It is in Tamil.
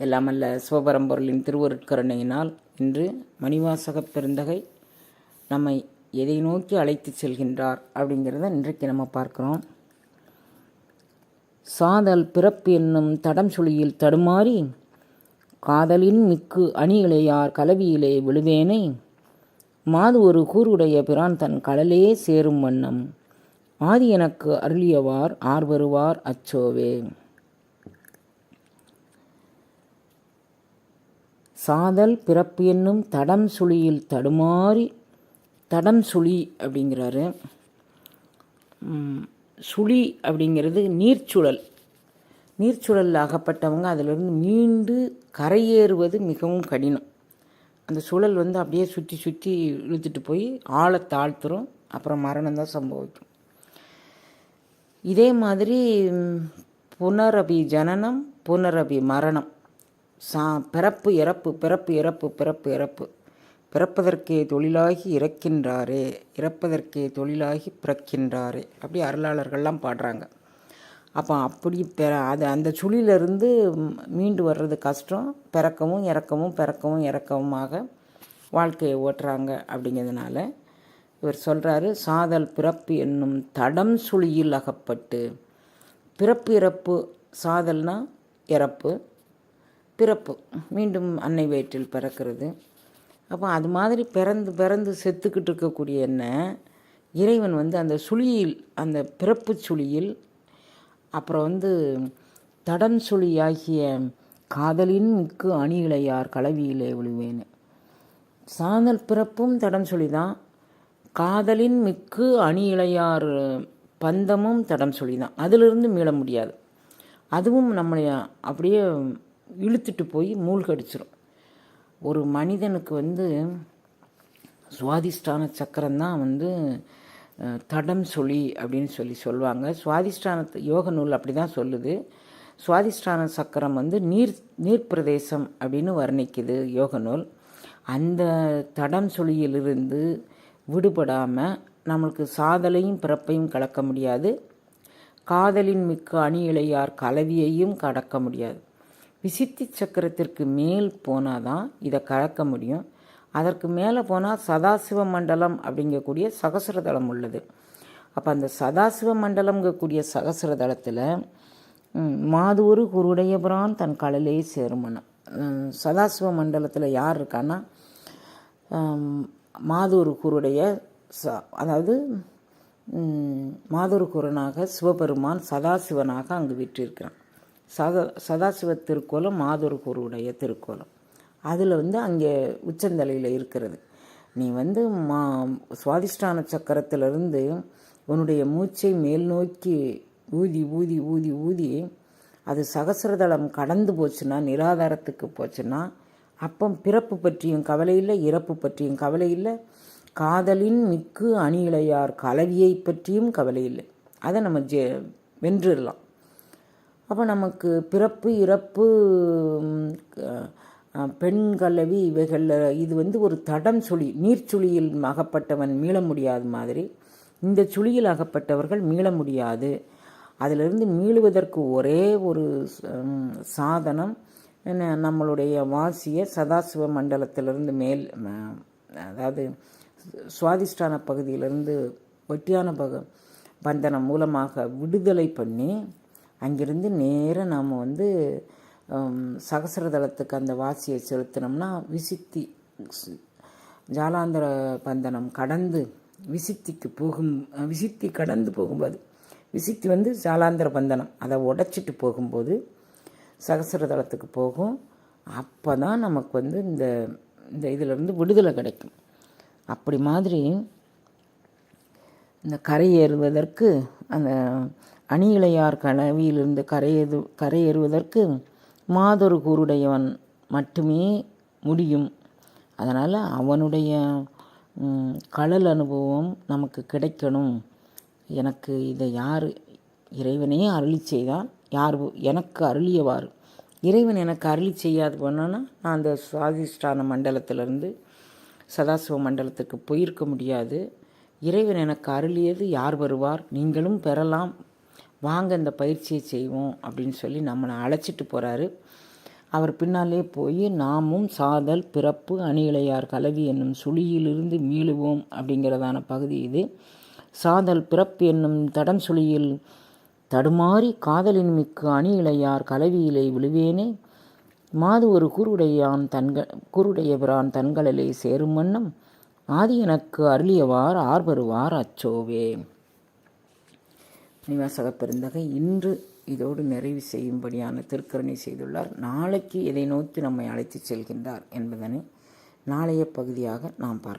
எல்லாமல்ல சிவபரம்பொருளின் திருவருட்கருணையினால் இன்று மணிவாசகப் பெருந்தகை நம்மை எதை நோக்கி அழைத்து செல்கின்றார் அப்படிங்கிறத இன்றைக்கு நம்ம பார்க்குறோம். சாதல் பிறப்பு என்னும் தடம் சுழியில் தடுமாறி காதலின் மிக்கு அணியிழையார் கலவியிலே விழுவேனை? மாது ஒரு கூருடைய பிரான் தன் கடலே சேரும் வண்ணம் ஆதி எனக்கு அருளியவார் ஆர் வருவார் அச்சோவே. சாதல் பிறப்பு என்னும் தடம் சுழியில் தடுமாறி தடம் சுழி அப்படிங்கிறாரு. சுழி அப்படிங்கிறது நீர்ச்சுழல். நீர்ச்சுழலில் அகப்பட்டவங்க அதிலிருந்து மீண்டு கரையேறுவது மிகவும் கடினம். அந்த சுழல் வந்து அப்படியே சுற்றி சுற்றி இழுத்துட்டு போய் ஆழ தாழ்த்துரும் அப்புறம் மரணம் தான் சம்பவிக்கும். இதே மாதிரி புனரபி ஜனனம் புனரபி மரணம் சா பிறப்பு இறப்பு பிறப்பு இறப்பு பிறப்பு இறப்பு. பிறப்பதற்கே தொழிலாகி இறக்கின்றாரே இறப்பதற்கே தொழிலாகி பிறக்கின்றாரே. அப்படி அருளாளர்கள்லாம் பாடுறாங்க. அப்போ அப்படி பெற அது அந்த சுழியிலிருந்து மீண்டு வர்றது கஷ்டம். பிறக்கவும் இறக்கவும் பிறக்கவும் இறக்கவுமாக வாழ்க்கையை ஓட்டுறாங்க அப்படிங்கிறதுனால இவர் சொல்கிறாரு சாதல் பிறப்பு என்னும் தடம் சுழியில் அகப்பட்டு பிறப்பு இறப்பு சாதல்னா இறப்பு பிறப்பு. மீண்டும் அன்னை வயிற்றில் பிறக்கிறது. அப்போ அது மாதிரி பிறந்து பிறந்து செத்துக்கிட்டு இருக்கக்கூடிய என்ன? இறைவன் வந்து அந்த சுழியில் அந்த பிறப்பு சுழியில் அப்புறம் வந்து தடம் சுழியாகிய காதலின் மிக்கு யார் கலவியிலே விழுவேன் சாதல் பிறப்பும் தடம் சுழி தான் காதலின் மிக்கு அணி இளையார் பந்தமும் தடம் சொல்லி தான் அதிலிருந்து மீள முடியாது. அதுவும் நம்மளை அப்படியே இழுத்துட்டு போய் மூழ்கடிச்சிரும். ஒரு மனிதனுக்கு வந்து சுவாதிஷ்டான சக்கரம் தான் வந்து தடம் சொல்லி அப்படின்னு சொல்லி சொல்லுவாங்க. சுவாதிஷ்டான யோக நூல் அப்படி தான் சொல்லுது. சுவாதிஷ்டான சக்கரம் வந்து நீர் நீர் பிரதேசம் அப்படின்னு வர்ணிக்குது யோக நூல். அந்த தடம் சொல்லியிலிருந்து விடுபடாமல் நம்மளுக்கு சாதலையும் பிறப்பையும் கலக்க முடியாது. காதலின் மிக்க அணியிலையார் கலவியையும் கடக்க முடியாது. விசித்தி சக்கரத்திற்கு மேல் போனால் தான் இதை கலக்க முடியும். அதற்கு மேலே போனால் சதாசிவ மண்டலம் அப்படிங்கக்கூடிய சகசரதளம் உள்ளது. அப்போ அந்த சதாசிவ மண்டலம்ங்கக்கூடிய சகசரதளத்தில் மாதூரு குருடையபுரான் தன் கடலே சேருமன. சதாசிவ மண்டலத்தில் யார் இருக்கான்னா மாதூரு குருடைய ச அதாவது ம், மாதூர் குருனாக சிவபெருமான் சதாசிவனாக அங்கு விற்றிருக்கிறான். சத சதாசிவ திருக்கோலம் மாதுர்கூருடைய திருக்கோலம். அதில் வந்து அங்கே உச்சந்தலையில் இருக்கிறது. நீ வந்து மா சுவாதிஷ்டான சக்கரத்திலிருந்து உன்னுடைய மூச்சை மேல் நோக்கி ஊதி ஊதி ஊதி ஊதி அது சகசிரதளம் கடந்து போச்சுன்னா நிராதாரத்துக்கு போச்சுன்னா அப்போ பிறப்பு பற்றியும் கவலை இல்லை இறப்பு பற்றியும் கவலை இல்லை. காதலின் மிக்கு அணியிலையார் கலவியை பற்றியும் கவலை இல்லை. அதை நம்ம ஜெ வென்றுடலாம். அப்போ நமக்கு பிறப்பு இறப்பு ம், பெண் கலவி இவைகளில் இது வந்து ஒரு தடம் சுழி நீர்ச்சுழியில் அகப்பட்டவன் மீள முடியாத மாதிரி. இந்த சுழியில் அகப்பட்டவர்கள் மீள முடியாது. அதிலிருந்து மீளுவதற்கு ஒரே ஒரு சாதனம் என்ன நம்மளுடைய வாசிய சதாசிவ மண்டலத்திலிருந்து மேல் அதாவது சுவாதிஷ்டான பகுதியிலிருந்து ஒட்டியான பக பந்தனம் மூலமாக விடுதலை பண்ணி அங்கிருந்து நேராக நாம் வந்து ஹம், சகசிரதளத்துக்கு அந்த வாசியை செலுத்தினோம்னா விசித்தி ஜாலாந்திர பந்தனம் கடந்து விசித்திக்கு போகும் விசித்தி கடந்து போகும்போது விசித்தி வந்து ஜாலாந்திர பந்தனம் அதை உடைச்சிட்டு போகும்போது சகசிரதளத்துக்கு போகும். அப்போ தான் நமக்கு வந்து இந்த இந்த இதிலிருந்து விடுதலை கிடைக்கும். அப்படி மாதிரி இந்த கரை ஏறுவதற்கு அந்த அணியிலையார் கனவியிலிருந்து கரையது கரையேறுவதற்கு மாதொரு கூருடையவன் மட்டுமே முடியும். அதனால் அவனுடைய கடல் அனுபவம் நமக்கு கிடைக்கணும். எனக்கு இதை யார் இறைவனே அருளி செய்தான் யார் எனக்கு அருளியவாறு. இறைவன் எனக்கு அருளி செய்யாது போனோன்னா நான் அந்த சுவாதிஷ்டான மண்டலத்திலிருந்து சதாசிவ மண்டலத்துக்கு போயிருக்க முடியாது. இறைவன் எனக்கு அருளியது யார் வருவார்? நீங்களும் பெறலாம். வாங்க இந்த பயிற்சியை செய்வோம் அப்படின்னு சொல்லி நம்மளை அழைச்சிட்டு போகிறாரு அவர் பின்னாலே போய் நாமும் சாதல் பிறப்பு அணியிலையார் கலவி என்னும் சுழியிலிருந்து மீளுவோம் அப்படிங்கிறதான பகுதி இது. சாதல் பிறப்பு என்னும் தடம் சுழியில் தடுமாறி காதலின் மிக்கு அணி இளையார் கலவியிலே விழுவேனே. மாது ஒரு குருடையான் தன்க குருடையபிரான் தன்களிலே சேரும் வண்ணம். ஆதி எனக்கு அருளியவார் ஆர்வருவார் அச்சோவே. நிவாசக பெருந்தகை இன்று இதோடு நிறைவு செய்யும்படியான திருக்கரணை செய்துள்ளார். நாளைக்கு எதை நோக்கி நம்மை அழைத்து செல்கின்றார் என்பதனை நாளைய பகுதியாக நாம் பார்க்க